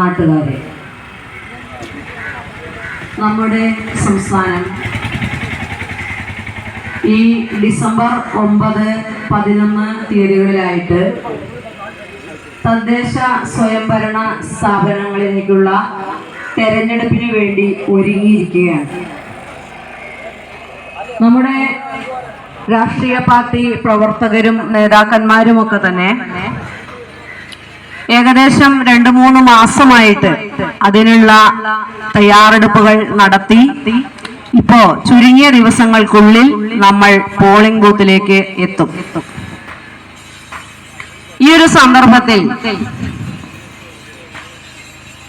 നാട്ടുകാരെ നമ്മുടെ സംസ്ഥാനം ഈ ഡിസംബർ ഒമ്പത് പതിനൊന്ന് തീയതികളിലായിട്ട് തദ്ദേശ സ്വയംഭരണ സ്ഥാപനങ്ങളിലേക്കുള്ള തെരഞ്ഞെടുപ്പിന് വേണ്ടി ഒരുങ്ങിയിരിക്കുകയാണ്. നമ്മുടെ രാഷ്ട്രീയ പാർട്ടി പ്രവർത്തകരും നേതാക്കന്മാരും ഒക്കെ തന്നെ ഏകദേശം രണ്ടു മൂന്ന് മാസമായിട്ട് അതിനുള്ള തയ്യാറെടുപ്പുകൾ നടത്തി. ഇപ്പോ ചുരുങ്ങിയ ദിവസങ്ങൾക്കുള്ളിൽ നമ്മൾ പോളിംഗ് ബൂത്തിലേക്ക് എത്തും. ഈ ഒരു സന്ദർഭത്തിൽ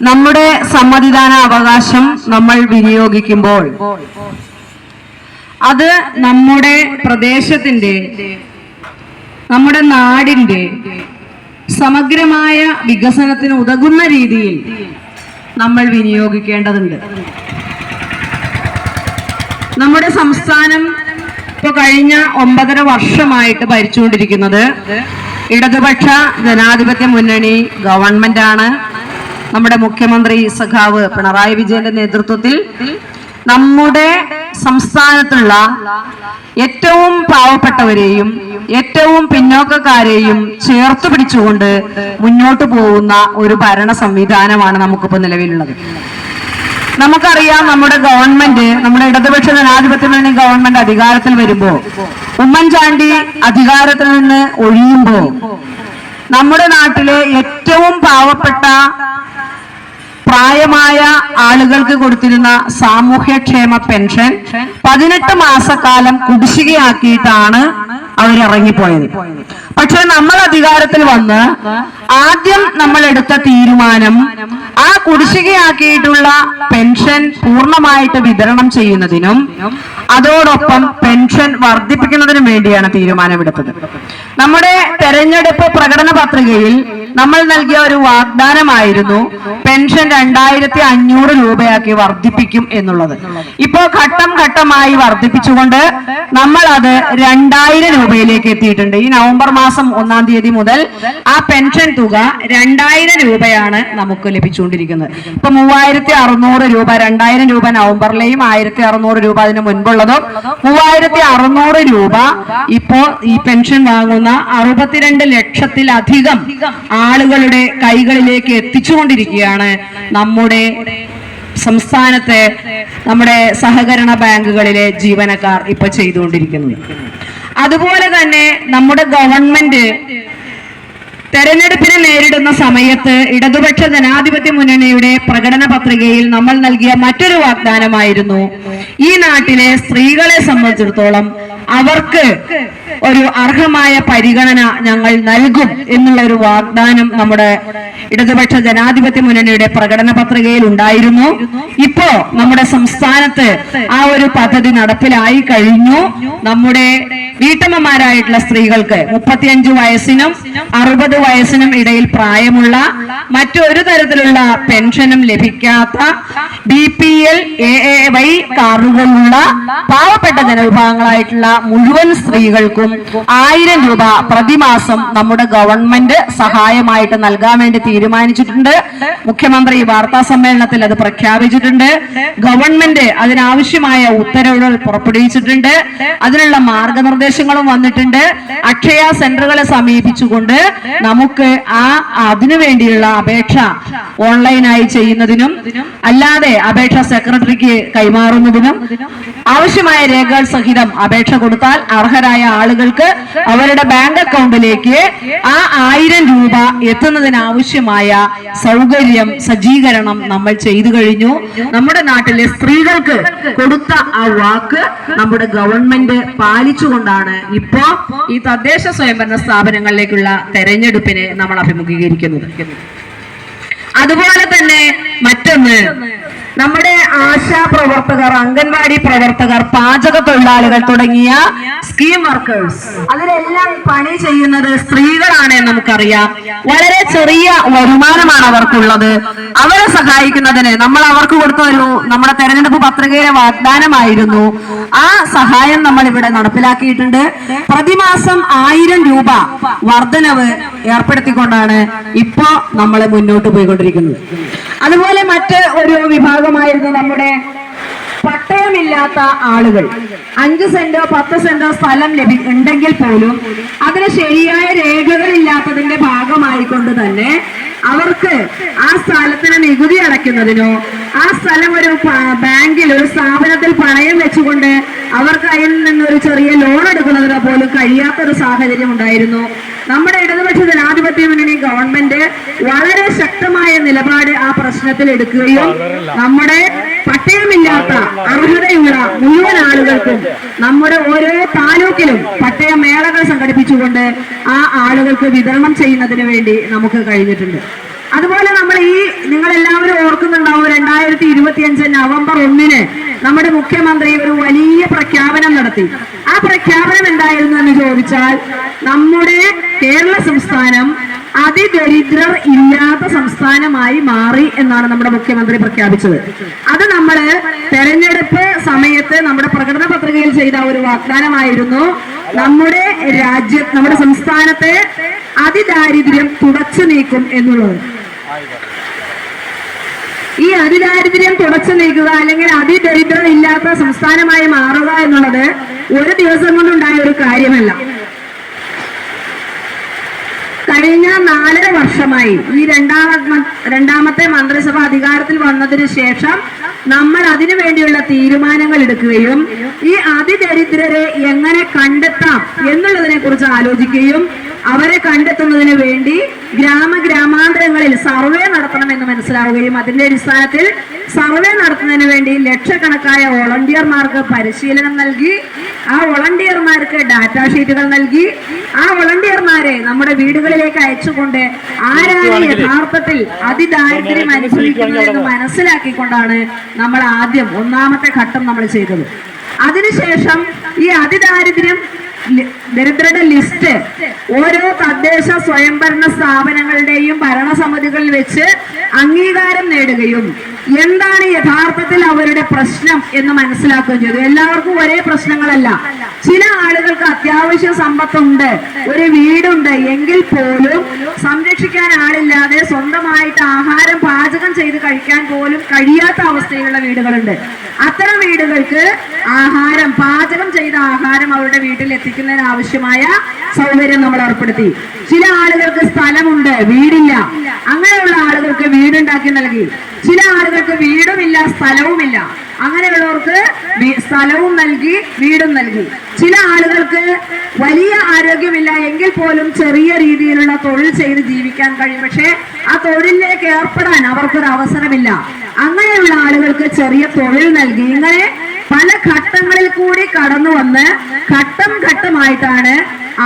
നമ്മുടെ സമ്മതിദാന അവകാശം നമ്മൾ വിനിയോഗിക്കുമ്പോൾ അത് നമ്മുടെ പ്രദേശത്തിന്റെ നമ്മുടെ നാടിന്റെ സമഗ്രമായ വികസനത്തിന് ഉതകുന്ന രീതിയിൽ നമ്മൾ വിനിയോഗിക്കേണ്ടതുണ്ട്. നമ്മുടെ സംസ്ഥാനം ഇപ്പൊ കഴിഞ്ഞ ഒമ്പതര വർഷമായിട്ട് ഭരിച്ചുകൊണ്ടിരിക്കുന്നത് ഇടതുപക്ഷ ജനാധിപത്യ മുന്നണി ഗവൺമെന്റ് ആണ് നമ്മുടെ മുഖ്യമന്ത്രി സഖാവ് പിണറായി വിജയന്റെ നേതൃത്വത്തിൽ നമ്മുടെ സംസ്ഥാനത്തുള്ള ഏറ്റവും പാവപ്പെട്ടവരെയും ഏറ്റവും പിന്നോക്കക്കാരെയും ചേർത്ത് പിടിച്ചുകൊണ്ട് മുന്നോട്ട് പോകുന്ന ഒരു ഭരണ സംവിധാനമാണ് നമുക്കിപ്പോൾ നിലവിലുള്ളത്. നമുക്കറിയാം നമ്മുടെ ഗവൺമെന്റ് നമ്മുടെ ഇടതുപക്ഷ ജനാധിപത്യ മുന്നണി ഗവൺമെന്റ് അധികാരത്തിൽ വരുമ്പോ ഉമ്മൻചാണ്ടി അധികാരത്തിൽ നിന്ന് ഒഴിയുമ്പോ നമ്മുടെ നാട്ടിലെ ഏറ്റവും പാവപ്പെട്ട പ്രായമായ ആളുകൾക്ക് കൊടുത്തിരുന്ന സാമൂഹ്യക്ഷേമ പെൻഷൻ പതിനെട്ട് മാസക്കാലം കുടിശ്ശികയാക്കിയിട്ടാണ് അവരിറങ്ങിപ്പോയത്. പക്ഷെ നമ്മൾ അധികാരത്തിൽ വന്ന് ആദ്യം നമ്മൾ എടുത്ത തീരുമാനം ആ കുടിശ്ശികയാക്കിയിട്ടുള്ള പെൻഷൻ പൂർണമായിട്ട് വിതരണം ചെയ്യുന്നതിനും അതോടൊപ്പം പെൻഷൻ വർദ്ധിപ്പിക്കുന്നതിനും വേണ്ടിയാണ് തീരുമാനമെടുത്തത്. നമ്മുടെ തെരഞ്ഞെടുപ്പ് പ്രകടന പത്രികയിൽ നമ്മൾ നൽകിയ ഒരു വാഗ്ദാനമായിരുന്നു പെൻഷൻ രണ്ടായിരത്തി അഞ്ഞൂറ് രൂപയാക്കി വർദ്ധിപ്പിക്കും എന്നുള്ളത്. ഇപ്പോ ഘട്ടം ഘട്ടമായി വർദ്ധിപ്പിച്ചുകൊണ്ട് നമ്മൾ അത് രണ്ടായിരം രൂപയിലേക്ക് എത്തിയിട്ടുണ്ട്. ഈ നവംബർ മാസം ഒന്നാം തീയതി മുതൽ ആ പെൻഷൻ തുക രണ്ടായിരം രൂപയാണ് നമുക്ക് ലഭിച്ചുകൊണ്ടിരിക്കുന്നത്. ഇപ്പൊ മൂവായിരത്തി അറുന്നൂറ് രൂപ രണ്ടായിരം രൂപ നവംബറിലെയും ആയിരത്തി അറുന്നൂറ് രൂപ അതിന് മുൻപുള്ളതും മൂവായിരത്തി അറുന്നൂറ് രൂപ ഇപ്പോ ഈ പെൻഷൻ വാങ്ങുന്ന അറുപത്തിരണ്ട് ലക്ഷത്തിലധികം ആളുകളുടെ കൈകളിലേക്ക് എത്തിച്ചുകൊണ്ടിരിക്കുകയാണ് നമ്മുടെ സംസ്ഥാനത്തെ നമ്മുടെ സഹകരണ ബാങ്കുകളിലെ ജീവനക്കാർ ഇപ്പൊ ചെയ്തുകൊണ്ടിരിക്കുന്നത്. അതുപോലെ തന്നെ നമ്മുടെ ഗവൺമെന്റ് തെരഞ്ഞെടുപ്പിനെ നേരിടുന്ന സമയത്ത് ഇടതുപക്ഷ ജനാധിപത്യ മുന്നണിയുടെ പ്രകടന പത്രികയിൽ നമ്മൾ നൽകിയ മറ്റൊരു വാഗ്ദാനമായിരുന്നു. ഈ നാട്ടിലെ സ്ത്രീകളെ സംബന്ധിച്ചിടത്തോളം അവർക്ക് ഒരു അർഹമായ പരിഗണന ഞങ്ങൾ നൽകും എന്നുള്ള ഒരു വാഗ്ദാനം നമ്മുടെ ഇടതുപക്ഷ ജനാധിപത്യ മുന്നണിയുടെ പ്രകടന പത്രികയിൽ ഉണ്ടായിരുന്നു. ഇപ്പോ നമ്മുടെ സംസ്ഥാനത്ത് ആ ഒരു പദ്ധതി നടപ്പിലായി കഴിഞ്ഞു. നമ്മുടെ വീട്ടമ്മമാരായിട്ടുള്ള സ്ത്രീകൾക്ക് മുപ്പത്തിയഞ്ച് വയസ്സിനും അറുപത് വയസ്സിനും ഇടയിൽ പ്രായമുള്ള മറ്റൊരു തരത്തിലുള്ള പെൻഷനും ലഭിക്കാത്ത B P L A A Y കാർഡുകളുള്ള പാവപ്പെട്ട ജനവിഭാഗങ്ങളായിട്ടുള്ള മുഴുവൻ സ്ത്രീകൾക്കും ആയിരം രൂപ പ്രതിമാസം നമ്മുടെ ഗവൺമെന്റ് സഹായമായിട്ട് നൽകാൻ വേണ്ടി തീരുമാനിച്ചിട്ടുണ്ട്. മുഖ്യമന്ത്രി വാർത്താ സമ്മേളനത്തിൽ അത് പ്രഖ്യാപിച്ചിട്ടുണ്ട്. ഗവൺമെന്റ് അതിനാവശ്യമായ ഉത്തരവുകൾ പുറപ്പെടുവിച്ചിട്ടുണ്ട്. അതിനുള്ള മാർഗനിർദ്ദേശങ്ങളും വന്നിട്ടുണ്ട്. അക്ഷയ സെന്ററുകളെ സമീപിച്ചുകൊണ്ട് നമുക്ക് ആ അതിനു വേണ്ടിയുള്ള അപേക്ഷ ഓൺലൈനായി ചെയ്യുന്നതിനും അല്ലാതെ അപേക്ഷ സെക്രട്ടറിക്ക് കൈമാറുന്നതിനും ആവശ്യമായ രേഖകൾ സഹിതം അപേക്ഷ കൊടുത്താൽ അർഹരായ ആളുകൾക്ക് അവരുടെ ബാങ്ക് അക്കൗണ്ടിലേക്ക് ആ ആയിരം രൂപ എത്തുന്നതിനാവശ്യമായ സൗകര്യം സജ്ജീകരണം നമ്മൾ ചെയ്തു കഴിഞ്ഞു. നമ്മുടെ നാട്ടിലെ സ്ത്രീകൾക്ക് കൊടുത്ത ആ വാക്ക് നമ്മുടെ ഗവൺമെന്റ് പാലിച്ചുകൊണ്ടാണ് ഇപ്പോ ഈ തദ്ദേശ സ്വയംഭരണ സ്ഥാപനങ്ങളിലേക്കുള്ള തെരഞ്ഞെടുപ്പിനെ നമ്മൾ അഭിമുഖീകരിക്കുന്നത്. അതുപോലെ തന്നെ മറ്റൊന്ന് നമ്മുടെ ആശാ പ്രവർത്തകർ അംഗൻവാടി പ്രവർത്തകർ പാചക തൊഴിലാളികൾ തുടങ്ങിയ സ്കീം വർക്കേഴ്സ് അതിലെല്ലാം പണി ചെയ്യുന്നത് സ്ത്രീകളാണ് നമുക്കറിയാം. വളരെ ചെറിയ വരുമാനമാണ് അവർക്കുള്ളത്. അവരെ സഹായിക്കുന്നതിന് നമ്മൾ അവർക്ക് കൊടുത്ത ഒരു നമ്മുടെ തെരഞ്ഞെടുപ്പ് പത്രികയിലെ വാഗ്ദാനമായിരുന്നു. ആ സഹായം നമ്മൾ ഇവിടെ നടപ്പിലാക്കിയിട്ടുണ്ട്. പ്രതിമാസം ആയിരം രൂപ വർധനവ് ഏർപ്പെടുത്തിക്കൊണ്ടാണ് ഇപ്പോ നമ്മൾ മുന്നോട്ട് പോയിക്കൊണ്ടിരിക്കുന്നത്. അതുപോലെ മറ്റ് ഒരു വിഭാഗമായിരുന്നു നമ്മുടെ പട്ടയമില്ലാത്ത ആളുകൾ. അഞ്ച് സെന്റോ പത്ത് സെന്റോ സ്ഥലം ലഭി ഉണ്ടെങ്കിൽ പോലും അതിന് ശരിയായ രേഖകളില്ലാത്തതിന്റെ ഭാഗമായിക്കൊണ്ട് തന്നെ അവർക്ക് ആ സ്ഥലത്തിന് നികുതി അടയ്ക്കുന്നതിനോ ആ സ്ഥലം ഒരു ബാങ്കിൽ ഒരു സ്ഥാപനത്തിൽ പണയം വെച്ചുകൊണ്ട് അവർക്ക് അതിൽ നിന്നൊരു ചെറിയ ലോൺ എടുക്കുന്നതിനോ കഴിയാത്തൊരു സാഹചര്യം ഉണ്ടായിരുന്നു. നമ്മുടെ ഇടതുപക്ഷ ജനാധിപത്യ മുന്നണി ഗവൺമെന്റ് വളരെ ശക്തമായ നിലപാട് ആ പ്രശ്നത്തിൽ എടുക്കുകയും നമ്മുടെ പട്ടയമില്ലാത്ത അർഹതയുള്ള മുഴുവൻ ആളുകൾക്കും നമ്മുടെ ഓരോ താലൂക്കിലും പട്ടയ മേളകൾ സംഘടിപ്പിച്ചുകൊണ്ട് ആ ആളുകൾക്ക് വിതരണം ചെയ്യുന്നതിന് വേണ്ടി നമുക്ക് കഴിഞ്ഞിട്ടുണ്ട്. അതുപോലെ നമ്മൾ ഈ നിങ്ങൾ എല്ലാവരും ഓർക്കുന്നുണ്ടാവും രണ്ടായിരത്തി ഇരുപത്തിയഞ്ച് നവംബർ ഒന്നിന് നമ്മുടെ മുഖ്യമന്ത്രി ഒരു വലിയ പ്രഖ്യാപനം നടത്തി. ആ പ്രഖ്യാപനം എന്തായിരുന്നു എന്ന് ചോദിച്ചാൽ നമ്മുടെ കേരള സംസ്ഥാനം അതിദരിദ്രർ ഇല്ലാത്ത സംസ്ഥാനമായി മാറി എന്നാണ് നമ്മുടെ മുഖ്യമന്ത്രി പ്രഖ്യാപിച്ചത്. അത് നമ്മൾ തെരഞ്ഞെടുപ്പ് സമയത്ത് നമ്മുടെ പ്രകടന പത്രികയിൽ ചെയ്ത ഒരു വാഗ്ദാനമായിരുന്നു നമ്മുടെ രാജ്യ നമ്മുടെ സംസ്ഥാനത്തെ അതിദാരിദ്ര്യം തുടച്ചു നീക്കും എന്നുള്ളത്. ഈ അതിദാരിദ്ര്യം തുടച്ചു നീക്കുക അല്ലെങ്കിൽ അതിദരിദ്രം ഇല്ലാത്ത സംസ്ഥാനമായി മാറുക എന്നുള്ളത് ഒരു ദിവസം കൊണ്ടുണ്ടായ ഒരു കാര്യമല്ല. കഴിഞ്ഞ നാലര വർഷമായി ഈ രണ്ടാമ രണ്ടാമത്തെ മന്ത്രിസഭ അധികാരത്തിൽ വന്നതിന് ശേഷം നമ്മൾ അതിനു വേണ്ടിയുള്ള തീരുമാനങ്ങൾ എടുക്കുകയും ഈ അതിദരിദ്രരെ എങ്ങനെ കണ്ടെത്താം എന്നുള്ളതിനെ കുറിച്ച് ആലോചിക്കുകയും അവരെ കണ്ടെത്തുന്നതിന് വേണ്ടി ഗ്രാമ ഗ്രാമാന്തരങ്ങളിൽ സർവേ നടത്തണമെന്ന് മനസ്സിലാവുകയും അതിന്റെ അടിസ്ഥാനത്തിൽ സർവേ നടത്തുന്നതിന് വേണ്ടി ലക്ഷക്കണക്കായ വോളണ്ടിയർമാർക്ക് പരിശീലനം നൽകി ആ വോളണ്ടിയർമാർക്ക് ഡാറ്റ ഷീറ്റുകൾ നൽകി ആ വോളണ്ടിയർമാരെ നമ്മുടെ വീടുകളിലേക്ക് അയച്ചുകൊണ്ട് ആരാണ് യഥാർത്ഥത്തിൽ അതിദാരിദ്ര്യം അനുഭവിക്കുന്നതെന്ന് മനസ്സിലാക്കിക്കൊണ്ടാണ് നമ്മൾ ആദ്യം ഒന്നാമത്തെ ഘട്ടം നമ്മൾ ചെയ്തത്. അതിനുശേഷം ഈ അതിദാരിദ്ര്യം ദരിദ്രരുടെ ലിസ്റ്റ് ഓരോ തദ്ദേശ സ്വയംഭരണ സ്ഥാപനങ്ങളുടെയും ഭരണസമിതികളിൽ വെച്ച് അംഗീകാരം നേടുകയും എന്താണ് യഥാർത്ഥത്തിൽ അവരുടെ പ്രശ്നം എന്ന് മനസ്സിലാക്കുകയും ചെയ്തു. എല്ലാവർക്കും ഒരേ പ്രശ്നങ്ങളല്ല. ചില ആളുകൾക്ക് അത്യാവശ്യ സമ്പത്തുണ്ട് ഒരു വീടുണ്ട് എങ്കിൽ പോലും സംരക്ഷിക്കാൻ ആളില്ലാതെ സ്വന്തമായിട്ട് ആഹാരം പാചകം ചെയ്ത് കഴിക്കാൻ പോലും കഴിയാത്ത അവസ്ഥയിലുള്ള വീടുകളുണ്ട്. അത്തരം വീടുകൾക്ക് ആഹാരം പാചകം ചെയ്ത ആഹാരം അവരുടെ വീട്ടിൽ എത്തിക്കുന്നതിന് ആവശ്യമായ സൗകര്യം നമ്മൾ ഏർപ്പെടുത്തി. ചില ആളുകൾക്ക് സ്ഥലമുണ്ട് വീടില്ല. അങ്ങനെയുള്ള ആളുകൾക്ക് വീടുണ്ടാക്കി നൽകി. ചില ആളുകൾക്ക് വീടുമില്ല സ്ഥലവുമില്ല. അങ്ങനെയുള്ളവർക്ക് സ്ഥലവും നൽകി വീടും നൽകി. ചില ആളുകൾക്ക് വലിയ ആരോഗ്യമില്ല എങ്കിൽ പോലും ചെറിയ രീതിയിലുള്ള തൊഴിൽ ചെയ്ത് ജീവിക്കാൻ കഴിയും. പക്ഷേ ആ തൊഴിലിലേക്ക് ഏർപ്പെടാൻ അവർക്കൊരു അവസരമില്ല. അങ്ങനെയുള്ള ആളുകൾക്ക് ചെറിയ തൊഴിൽ നൽകി ഇങ്ങനെ പല ഘട്ടങ്ങളിൽ കൂടി കടന്നു വന്ന് ഘട്ടം ഘട്ടമായിട്ടാണ്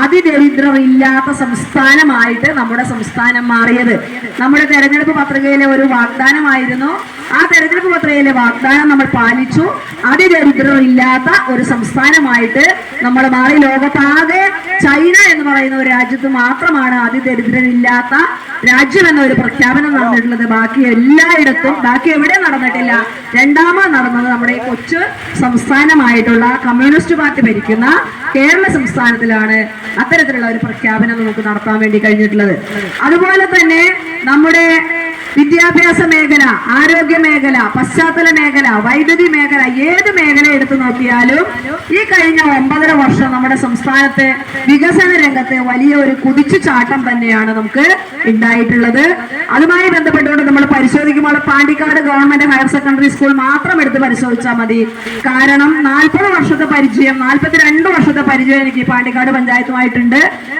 അതിദരിദ്രർ ഇല്ലാത്ത സംസ്ഥാനമായിട്ട് നമ്മുടെ സംസ്ഥാനം മാറിയത്. നമ്മുടെ തെരഞ്ഞെടുപ്പ് പത്രികയിലെ ഒരു വാഗ്ദാനമായിരുന്നു. ആ തെരഞ്ഞെടുപ്പ് പത്രികയിലെ വാഗ്ദാനം നമ്മൾ പാലിച്ചു. അതിദരിദ്രമില്ലാത്ത ഒരു സംസ്ഥാനമായിട്ട് നമ്മൾ മാറി. ലോകത്താകെ ചൈന എന്ന് പറയുന്ന ഒരു രാജ്യത്ത് മാത്രമാണ് അതിദരിദ്രമില്ലാത്ത രാജ്യം എന്ന ഒരു പ്രഖ്യാപനം നടന്നിട്ടുള്ളത്. ബാക്കി എല്ലായിടത്തും ബാക്കി എവിടെ നടന്നിട്ടില്ല. രണ്ടാമത് നടന്നത് നമ്മുടെ കൊച്ചു സംസ്ഥാനമായിട്ടുള്ള കമ്മ്യൂണിസ്റ്റ് പാർട്ടി ഭരിക്കുന്ന കേരള സംസ്ഥാനത്തിലാണ് അത്തരത്തിലുള്ള ഒരു പ്രഖ്യാപനം നമുക്ക് നടത്താൻ വേണ്ടി കഴിഞ്ഞിട്ടുള്ളത്. അതുപോലെ തന്നെ നമ്മുടെ വിദ്യാഭ്യാസ മേഖല ആരോഗ്യ മേഖല പശ്ചാത്തല മേഖല വൈദ്യുതി മേഖല ഏത് മേഖല എടുത്തു നോക്കിയാലും ഈ കഴിഞ്ഞ ഒമ്പതര വർഷം നമ്മുടെ സംസ്ഥാനത്തെ വികസന രംഗത്തെ വലിയ ഒരു കുതിച്ചു ചാട്ടം തന്നെയാണ് നമുക്ക് ഉണ്ടായിട്ടുള്ളത്. അതുമായി ബന്ധപ്പെട്ടുകൊണ്ട് നമ്മൾ പരിശോധിക്കുമ്പോൾ Pandikkad government higher secondary school മാത്രം എടുത്ത് പരിശോധിച്ചാൽ മതി. കാരണം നാൽപ്പത് വർഷത്തെ പരിചയം നാൽപ്പത്തിരണ്ട് വർഷത്തെ പരിചയം എനിക്ക് പാണ്ടിക്കാട് പഞ്ചായത്തുമായിട്ടുണ്ട്.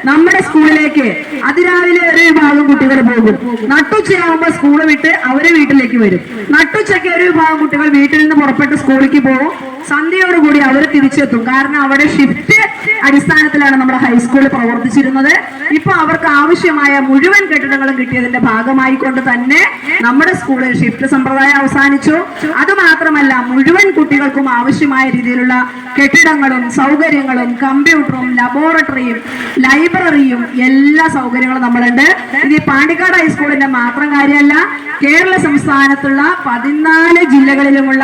നമ്മുടെ സ്കൂളിലേക്ക് അതിരാവിലെ ഒരു വിഭാഗം കുട്ടികൾ പോകും. നട്ടുച്ചയാകുമ്പോൾ സ്കൂൾ വിട്ട് അവരെ വീട്ടിലേക്ക് വരും. നട്ടുച്ചയ്ക്ക് ഒരു വിഭാഗം കുട്ടികൾ വീട്ടിൽ നിന്ന് പുറപ്പെട്ട് സ്കൂളിലേക്ക് പോകും. സന്ധ്യയോടുകൂടി അവർ തിരിച്ചെത്തും. കാരണം അവിടെ ഷിഫ്റ്റ് അടിസ്ഥാനത്തിലാണ് നമ്മുടെ ഹൈസ്കൂൾ പ്രവർത്തിച്ചിരുന്നത്. ഇപ്പൊ അവർക്ക് ആവശ്യമായ മുഴുവൻ കെട്ടിടങ്ങളും കിട്ടിയതിന്റെ ഭാഗമായിക്കൊണ്ട് തന്നെ നമ്മുടെ സ്കൂളിൽ ഷിഫ്റ്റ് സമ്പ്രദായം അവസാനിച്ചു. അത് മാത്രമല്ല മുഴുവൻ കുട്ടികൾക്കും ആവശ്യമായ രീതിയിലുള്ള കെട്ടിടങ്ങളും സൗകര്യങ്ങളും കമ്പ്യൂട്ടറും ലബോറട്ടറിയും ലൈബ്രറിയും എല്ലാ സൗകര്യങ്ങളും നമ്മളുണ്ട്. ഇത് പാണ്ടിക്കാട് ഹൈസ്കൂളിന്റെ മാത്രം കാര്യമല്ല കേരള സംസ്ഥാനത്തുള്ള പതിനാല് ജില്ലകളിലുമുള്ള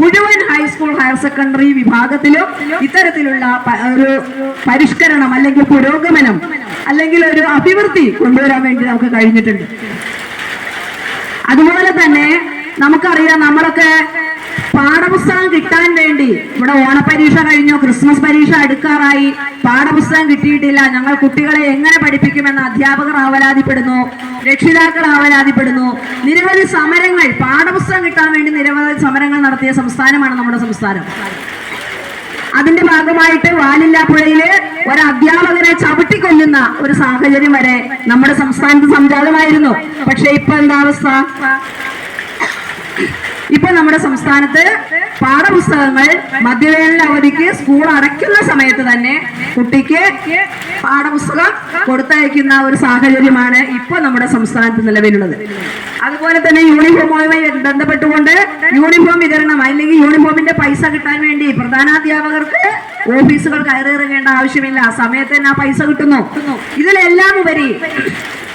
മുഴുവൻ ഹൈസ്കൂൾ ഹയർ സെക്കൻഡറി വിഭാഗത്തിലും ഇത്തരത്തിലുള്ള ഒരു പരിഷ്കരണം അല്ലെങ്കിൽ പുരോഗമനം അല്ലെങ്കിൽ ഒരു അഭിവൃദ്ധി കൊണ്ടുവരാൻ വേണ്ടി നമുക്ക് കഴിഞ്ഞിട്ടുണ്ട്. അതുപോലെ തന്നെ നമുക്കറിയാം നമ്മളൊക്കെ പാഠപുസ്തകം കിട്ടാൻ വേണ്ടി ഇവിടെ ഓണപരീക്ഷ കഴിഞ്ഞു ക്രിസ്മസ് പരീക്ഷ അടുക്കാറായി. പാഠപുസ്തകം കിട്ടിയിട്ടില്ല. ഞങ്ങൾ കുട്ടികളെ എങ്ങനെ പഠിപ്പിക്കുമെന്ന് അധ്യാപകർ ആവലാതിപ്പെടുന്നു രക്ഷിതാക്കൾ ആവലാതിപ്പെടുന്നു. നിരവധി സമരങ്ങൾ പാഠപുസ്തകം കിട്ടാൻ വേണ്ടി നിരവധി സമരങ്ങൾ നടത്തിയ സംസ്ഥാനമാണ് നമ്മുടെ സംസ്ഥാനം. അതിന്റെ ഭാഗമായിട്ട് വാലില്ലാപ്പുഴയിൽ ഒരു അധ്യാപകനെ ചവിട്ടിക്കൊല്ലുന്ന ഒരു സാഹചര്യം വരെ നമ്മുടെ സംസ്ഥാനത്ത് സംജാതമായിരുന്നു. പക്ഷെ ഇപ്പൊ എന്താ അവസ്ഥ? ഇപ്പൊ നമ്മുടെ സംസ്ഥാനത്ത് പാഠപുസ്തകങ്ങൾ മധ്യവേനൽ അവധിക്ക് സ്കൂൾ അടയ്ക്കുന്ന സമയത്ത് തന്നെ കുട്ടിക്ക് പാഠപുസ്തകം കൊടുത്തയക്കുന്ന ഒരു സാഹചര്യമാണ് ഇപ്പൊ നമ്മുടെ സംസ്ഥാനത്ത് നിലവിലുള്ളത്. അതുപോലെ തന്നെ യൂണിഫോമുമായി ബന്ധപ്പെട്ടുകൊണ്ട് യൂണിഫോം വിതരണം അല്ലെങ്കിൽ യൂണിഫോമിന്റെ പൈസ കിട്ടാൻ വേണ്ടി പ്രധാനാധ്യാപകർക്ക് ഓഫീസുകൾ കയറിയിറങ്ങേണ്ട ആവശ്യമില്ല. സമയത്ത് തന്നെ ആ പൈസ കിട്ടുന്നു. ഇതിലെല്ലാം ഉപരി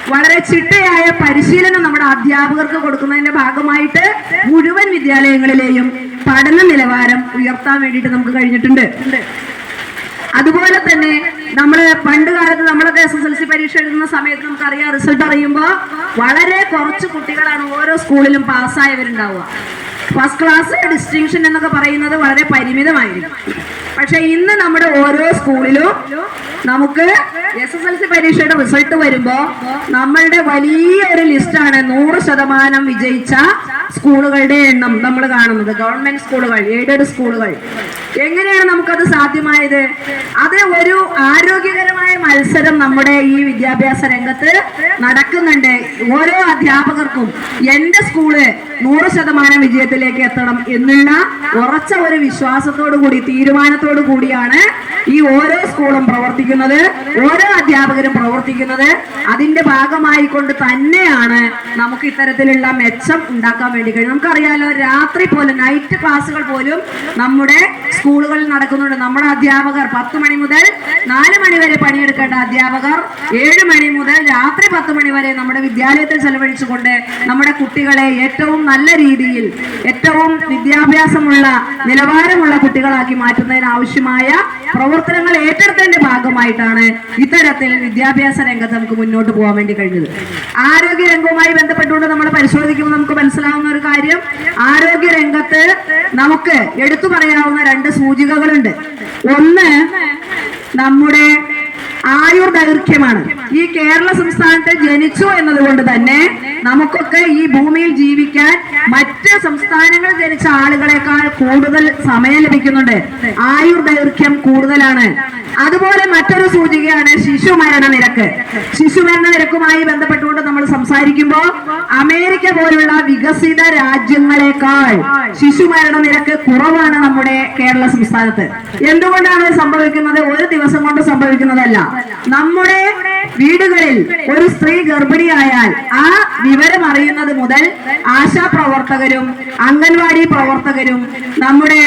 വളരെ ചിട്ടയായ പരിശീലനം നമ്മുടെ അധ്യാപകർക്ക് കൊടുക്കുന്നതിന്റെ ഭാഗമായിട്ട് മുഴുവൻ വിദ്യാലയങ്ങളിലെയും പഠന നിലവാരം ഉയർത്താൻ വേണ്ടിയിട്ട് നമുക്ക് കഴിഞ്ഞിട്ടുണ്ട്. അതുപോലെ തന്നെ നമ്മൾ പണ്ട് കാലത്ത് നമ്മളൊക്കെ എസ് എസ് എൽ സി പരീക്ഷ എഴുതുന്ന സമയത്ത് നമുക്കറിയാം റിസൾട്ട് അറിയുമ്പോൾ വളരെ കുറച്ച് കുട്ടികളാണ് ഓരോ സ്കൂളിലും പാസ്സായവരുണ്ടാവുക ഫസ്റ്റ് ക്ലാസ് ഡിസ്റ്റിങ്ഷൻ എന്നൊക്കെ പറയുന്നത് വളരെ പരിമിതമായിരിക്കും. പക്ഷെ ഇന്ന് നമ്മുടെ ഓരോ സ്കൂളിലും നമുക്ക് എസ് എസ് എൽ സി പരീക്ഷയുടെ റിസൾട്ട് വരുമ്പോ നമ്മളുടെ വലിയൊരു ലിസ്റ്റാണ് നൂറ് ശതമാനം വിജയിച്ച സ്കൂളുകളുടെ എണ്ണം നമ്മൾ കാണുന്നത്. ഗവൺമെന്റ് സ്കൂളുകൾ എയ്ഡഡ് സ്കൂളുകൾ. എങ്ങനെയാണ് നമുക്കത് സാധ്യമായത്? അത് ഒരു ആരോഗ്യകരമായ മത്സരം നമ്മുടെ ഈ വിദ്യാഭ്യാസ രംഗത്ത് നടക്കുന്നുണ്ട്. ഓരോ അധ്യാപകർക്കും എന്റെ സ്കൂൾ നൂറ് ശതമാനം വിജയത്തിലേക്ക് എത്തണം എന്നുള്ള ഉറച്ച ഒരു വിശ്വാസത്തോടു കൂടി തീരുമാനത്തോടു കൂടിയാണ് ഈ ഓരോ സ്കൂളും പ്രവർത്തിക്കുന്നത് ഓരോ അധ്യാപകരും പ്രവർത്തിക്കുന്നത്. അതിന്റെ ഭാഗമായി കൊണ്ട് തന്നെയാണ് നമുക്ക് ഇത്തരത്തിലുള്ള മെച്ചം ഉണ്ടാക്കാൻ വേണ്ടി കഴിയും നമുക്കറിയാലോ രാത്രി പോലും നൈറ്റ് ക്ലാസ്സുകൾ പോലും നമ്മുടെ സ്കൂളുകളിൽ നടക്കുന്നുണ്ട്. നമ്മുടെ അധ്യാപകർ പത്ത് മണി മുതൽ നാല് മണി വരെ പണിയെടുക്കേണ്ട അധ്യാപകർ ഏഴ് മണി മുതൽ രാത്രി പത്ത് മണി വരെ നമ്മുടെ വിദ്യാലയത്തിൽ ചെലവഴിച്ചുകൊണ്ട് നമ്മുടെ കുട്ടികളെ ഏറ്റവും നല്ല രീതിയിൽ ഏറ്റവും വിദ്യാഭ്യാസമുള്ള നിലവാരമുള്ള കുട്ടികളാക്കി മാറ്റുന്നതിന് ആവശ്യമായ പ്രവർത്തനങ്ങൾ ഏറ്റെടുത്തതിന്റെ ഭാഗമായിട്ടാണ് ഇത്തരത്തിൽ വിദ്യാഭ്യാസ രംഗത്ത് നമുക്ക് മുന്നോട്ട് പോകാൻ വേണ്ടി കഴിഞ്ഞത്. ആരോഗ്യ രംഗവുമായി ബന്ധപ്പെട്ടുകൊണ്ട് നമ്മൾ പരിശോധിക്കുമ്പോൾ നമുക്ക് മനസ്സിലാവുന്ന ഒരു കാര്യം ആരോഗ്യ രംഗത്ത് നമുക്ക് എടുത്തു പറയാവുന്ന രണ്ട് സൂചികകളുണ്ട് ഒന്ന് നമ്മുടെ ആയുർ ദൈർഘ്യമാണ് ഈ കേരള സംസ്ഥാനത്ത് ജനിച്ചു എന്നതുകൊണ്ട് തന്നെ നമുക്കൊക്കെ ഈ ഭൂമിയിൽ ജീവിക്കാൻ മറ്റ് സംസ്ഥാനങ്ങളിൽ ജനിച്ച ആളുകളെക്കാൾ കൂടുതൽ സമയം ലഭിക്കുന്നുണ്ട്. ആയുർ ദൈർഘ്യം കൂടുതലാണ്. അതുപോലെ മറ്റൊരു സൂചികയാണ് ശിശു മരണ നിരക്ക്. ശിശു മരണ നിരക്കുമായി ബന്ധപ്പെട്ടുകൊണ്ട് നമ്മൾ സംസാരിക്കുമ്പോൾ അമേരിക്ക പോലുള്ള വികസിത രാജ്യങ്ങളെക്കാൾ ശിശു മരണ നിരക്ക് കുറവാണ് നമ്മുടെ കേരള സംസ്ഥാനത്ത്. എന്തുകൊണ്ടാണ് സംഭവിക്കുന്നത്? ഒരു ദിവസം കൊണ്ട് സംഭവിക്കുന്നതല്ല. നമ്മുടെ വീടുകളിൽ ഒരു സ്ത്രീ ഗർഭിണിയായാൽ ആ വിവരം അറിയുന്നത് മുതൽ ആശാ പ്രവർത്തകരും അംഗൻവാടി പ്രവർത്തകരും നമ്മുടെ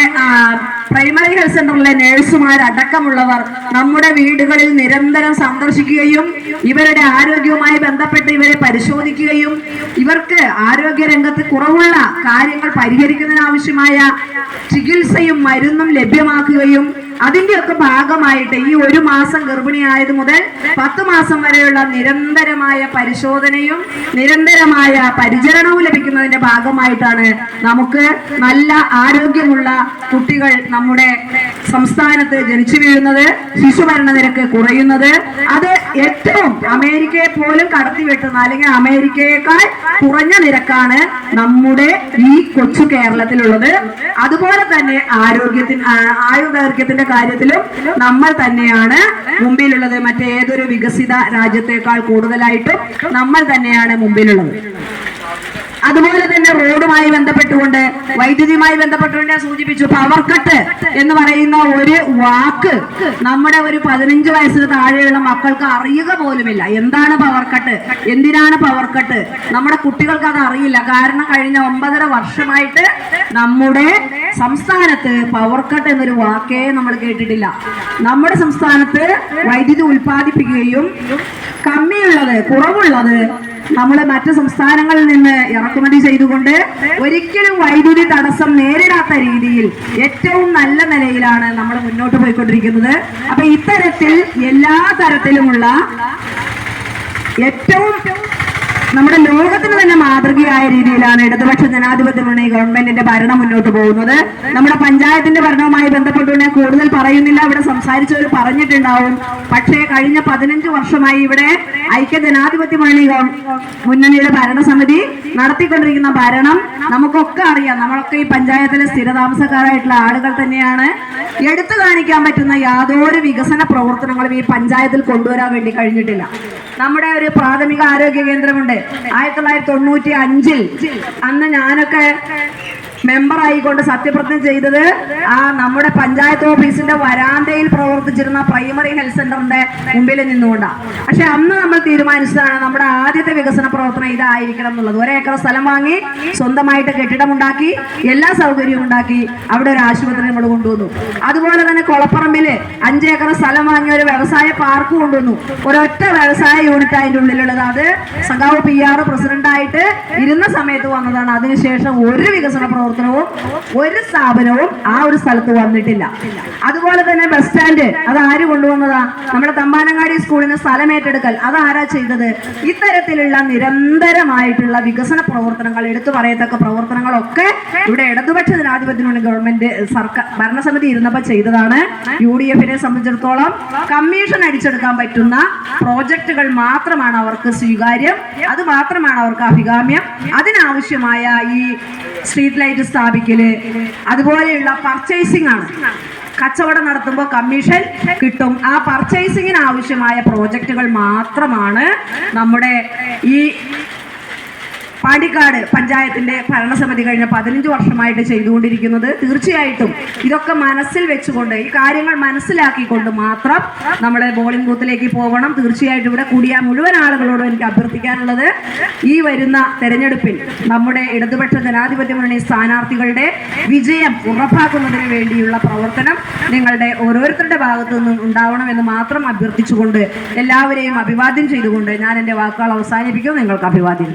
പ്രൈമറി ഹെൽത്ത് സെന്ററിലെ നേഴ്സുമാരടക്കമുള്ളവർ നമ്മുടെ വീടുകളിൽ നിരന്തരം സന്ദർശിക്കുകയും ഇവരുടെ ആരോഗ്യവുമായി ബന്ധപ്പെട്ട് ഇവരെ പരിശോധിക്കുകയും ഇവർക്ക് ആരോഗ്യ രംഗത്ത് കുറവുള്ള കാര്യങ്ങൾ പരിഹരിക്കുന്നതിനാവശ്യമായ ചികിത്സയും മരുന്നും ലഭ്യമാക്കുകയും അതിന്റെയൊക്കെ ഭാഗമായിട്ട് ഈ ഒരു മാസം ഗർഭിണിയായത് മുതൽ പത്ത് മാസം വരെയുള്ള നിരന്തരമായ പരിശോധനയും നിരന്തരമായ പരിചരണവും ലഭിക്കുന്നതിന്റെ ഭാഗമായിട്ടാണ് നമുക്ക് നല്ല ആരോഗ്യമുള്ള കുട്ടികൾ നമ്മുടെ സംസ്ഥാനത്ത് ജനിച്ചു വീഴുന്നത് ശിശുമരണ നിരക്ക് കുറയുന്നത്. അത് ഏറ്റവും അമേരിക്കയെ പോലും കടത്തിവെട്ടുന്ന അല്ലെങ്കിൽ അമേരിക്കയേക്കാൾ കുറഞ്ഞ നിരക്കാണ് നമ്മുടെ ഈ കൊച്ചു കേരളത്തിലുള്ളത്. അതുപോലെ തന്നെ ആരോഗ്യത്തിന് ആ- ആയുർദൈർഘ്യത്തിന്റെ കാര്യത്തിലും നമ്മൾ തന്നെയാണ് മുമ്പിലുള്ളത്. മറ്റേതൊരു വികസിത രാജ്യത്തെക്കാൾ കൂടുതലായിട്ടും നമ്മൾ തന്നെയാണ് മുമ്പിലുള്ളത്. അതുപോലെ തന്നെ റോഡുമായി ബന്ധപ്പെട്ടുകൊണ്ട് വൈദ്യുതിയുമായി ബന്ധപ്പെട്ടുകൊണ്ട് ഞാൻ സൂചിപ്പിച്ചു പവർ കട്ട് എന്ന് പറയുന്ന ഒരു വാക്ക് നമ്മുടെ ഒരു പതിനഞ്ച് വയസ്സിന് താഴെയുള്ള മക്കൾക്ക് അറിയുക പോലുമില്ല. എന്താണ് പവർ കട്ട് എന്തിനാണ് പവർ കട്ട് നമ്മുടെ കുട്ടികൾക്ക് അത് അറിയില്ല. കാരണം കഴിഞ്ഞ ഒമ്പതര വർഷമായിട്ട് നമ്മുടെ സംസ്ഥാനത്ത് പവർ കട്ട് എന്നൊരു വാക്കേ നമ്മൾ കേട്ടിട്ടില്ല. നമ്മുടെ സംസ്ഥാനത്ത് വൈദ്യുതി ഉൽപ്പാദിപ്പിക്കുകയും കമ്മിയുള്ളത് കുറവുള്ളത് നമ്മൾ മറ്റ് സംസ്ഥാനങ്ങളിൽ നിന്ന് ഇറക്കുമതി ചെയ്തുകൊണ്ട് ഒരിക്കലും വൈദ്യുതി തടസ്സം നേരിടാത്ത രീതിയിൽ ഏറ്റവും നല്ല നിലയിലാണ് നമ്മൾ മുന്നോട്ട് പോയിക്കൊണ്ടിരിക്കുന്നത്. അപ്പൊ ഇത്തരത്തിൽ എല്ലാ തരത്തിലുമുള്ള ഏറ്റവും നമ്മുടെ ലോകത്തിന് തന്നെ മാതൃകയായ രീതിയിലാണ് ഇടതുപക്ഷ ജനാധിപത്യ മുന്നണി ഗവൺമെന്റിന്റെ ഭരണം മുന്നോട്ട് പോകുന്നത്. നമ്മുടെ പഞ്ചായത്തിന്റെ ഭരണവുമായി ബന്ധപ്പെട്ടുകൊണ്ട് ഞാൻ കൂടുതൽ പറയുന്നില്ല. ഇവിടെ സംസാരിച്ചവർ പറഞ്ഞിട്ടുണ്ടാവും. പക്ഷേ കഴിഞ്ഞ പതിനഞ്ച് വർഷമായി ഇവിടെ ഐക്യ ജനാധിപത്യ മുന്നണി മുന്നണിയുടെ ഭരണസമിതി നടത്തിക്കൊണ്ടിരിക്കുന്ന ഭരണം നമുക്കൊക്കെ അറിയാം. നമ്മളൊക്കെ ഈ പഞ്ചായത്തിലെ സ്ഥിരതാമസക്കാരായിട്ടുള്ള ആളുകൾ തന്നെയാണ്. എടുത്തു കാണിക്കാൻ പറ്റുന്ന യാതൊരു വികസന പ്രവർത്തനങ്ങളും ഈ പഞ്ചായത്തിൽ കൊണ്ടുവരാൻ വേണ്ടി കഴിഞ്ഞിട്ടില്ല. നമ്മുടെ ഒരു പ്രാഥമിക ആരോഗ്യ കേന്ദ്രമുണ്ട്. ആയിരത്തി തൊള്ളായിരത്തി തൊണ്ണൂറ്റി അഞ്ചിൽ അന്ന് ഞാനൊക്കെ മെമ്പർ ആയിക്കൊണ്ട് സത്യപ്രതിജ്ഞ ചെയ്തത് ആ നമ്മുടെ പഞ്ചായത്ത് ഓഫീസിന്റെ വരാന്തയിൽ പ്രവർത്തിച്ചിരുന്ന പ്രൈമറി ഹെൽത്ത് സെന്ററിന്റെ മുമ്പിൽ നിന്നുകൊണ്ടാണ് പക്ഷെ അന്ന് നമ്മൾ തീരുമാനിച്ചതാണ് നമ്മുടെ ആദ്യത്തെ വികസന പ്രവർത്തനം ഇതായിരിക്കണം എന്നുള്ളത്. ഒരേക്കർ സ്ഥലം വാങ്ങി സ്വന്തമായിട്ട് കെട്ടിടം ഉണ്ടാക്കി എല്ലാ സൗകര്യവും ഉണ്ടാക്കി അവിടെ ഒരു ആശുപത്രി നമ്മൾ കൊണ്ടുവന്നു. അതുപോലെ തന്നെ കൊളപ്പറമ്പിൽ അഞ്ചേക്കർ സ്ഥലം വാങ്ങിയ ഒരു വ്യവസായ പാർക്ക് കൊണ്ടുവന്നു. ഒരൊറ്റ വ്യവസായ യൂണിറ്റ് അതിന്റെ ഉള്ളിലുള്ളത്. അത് സഖാവ് പി ആർ പ്രസിഡന്റായിട്ട് ഇരുന്ന സമയത്ത് വന്നതാണ്. അതിനുശേഷം ഒരു വികസന പ്രവർത്തനവും ഒരു സ്ഥാപനവും ആ ഒരു സ്ഥലത്ത് വന്നിട്ടില്ല. അതുപോലെ തന്നെ ബസ് സ്റ്റാൻഡ് അത് ആര് കൊണ്ടുവന്നതാ? നമ്മുടെ തമ്പാനങ്ങാടി സ്കൂളിന് സ്ഥലം ഏറ്റെടുക്കൽ. അത് ആരാ ചെയ്തത്? ഇത്തരത്തിലുള്ള നിരന്തരമായിട്ടുള്ള വികസന പ്രവർത്തനങ്ങൾ എടുത്തു പറയത്തക്ക പ്രവർത്തനങ്ങളൊക്കെ ഇവിടെ ഇടതുപക്ഷ ജനാധിപത്യമുള്ള ഗവൺമെന്റ് സർക്കാർ ഭരണസമിതി ഇരുന്നപ്പോൾ ചെയ്തതാണ്. യു ഡി എഫിനെ സംബന്ധിച്ചിടത്തോളം കമ്മീഷൻ അടിച്ചെടുക്കാൻ പറ്റുന്ന പ്രോജക്റ്റുകൾ മാത്രമാണ് അവർക്ക് സ്വീകാര്യം. അത് മാത്രമാണ് അവർക്ക് അഭികാമ്യം. അതിനാവശ്യമായ ഈ സ്ട്രീറ്റ് ലൈറ്റ് സ്ഥാപിക്കൽ. അതുപോലെയുള്ള പർച്ചേസിംഗ് ആണ്. കച്ചവടം നടത്തുമ്പോൾ കമ്മീഷൻ കിട്ടും. ആ പർച്ചേസിങ്ങിന് ആവശ്യമായ പ്രോജക്റ്റുകൾ മാത്രമാണ് നമ്മുടെ ഈ പാണ്ടിക്കാട് പഞ്ചായത്തിന്റെ ഭരണസമിതി കഴിഞ്ഞ പതിനഞ്ച് വർഷമായിട്ട് ചെയ്തുകൊണ്ടിരിക്കുന്നത്. തീർച്ചയായിട്ടും ഇതൊക്കെ മനസ്സിൽ വെച്ചുകൊണ്ട് ഈ കാര്യങ്ങൾ മനസ്സിലാക്കിക്കൊണ്ട് മാത്രം നമ്മൾ ബോളിംഗ് ബൂത്തിലേക്ക് പോകണം. തീർച്ചയായിട്ടും ഇവിടെ കൂടിയ മുഴുവൻ ആളുകളോടും എനിക്ക് അഭ്യർത്ഥിക്കാനുള്ളത്. ഈ വരുന്ന തെരഞ്ഞെടുപ്പിൽ നമ്മുടെ ഇടതുപക്ഷ ജനാധിപത്യ മുന്നണി സ്ഥാനാർത്ഥികളുടെ വിജയം ഉറപ്പാക്കുന്നതിന് വേണ്ടിയുള്ള പ്രവർത്തനം നിങ്ങളുടെ ഓരോരുത്തരുടെ ഭാഗത്തു നിന്നും ഉണ്ടാവണമെന്ന് മാത്രം അഭ്യർത്ഥിച്ചുകൊണ്ട് എല്ലാവരെയും അഭിവാദ്യം ചെയ്തുകൊണ്ട് ഞാൻ എന്റെ വാക്കുകൾ അവസാനിപ്പിക്കും നിങ്ങൾക്ക് അഭിവാദ്യം.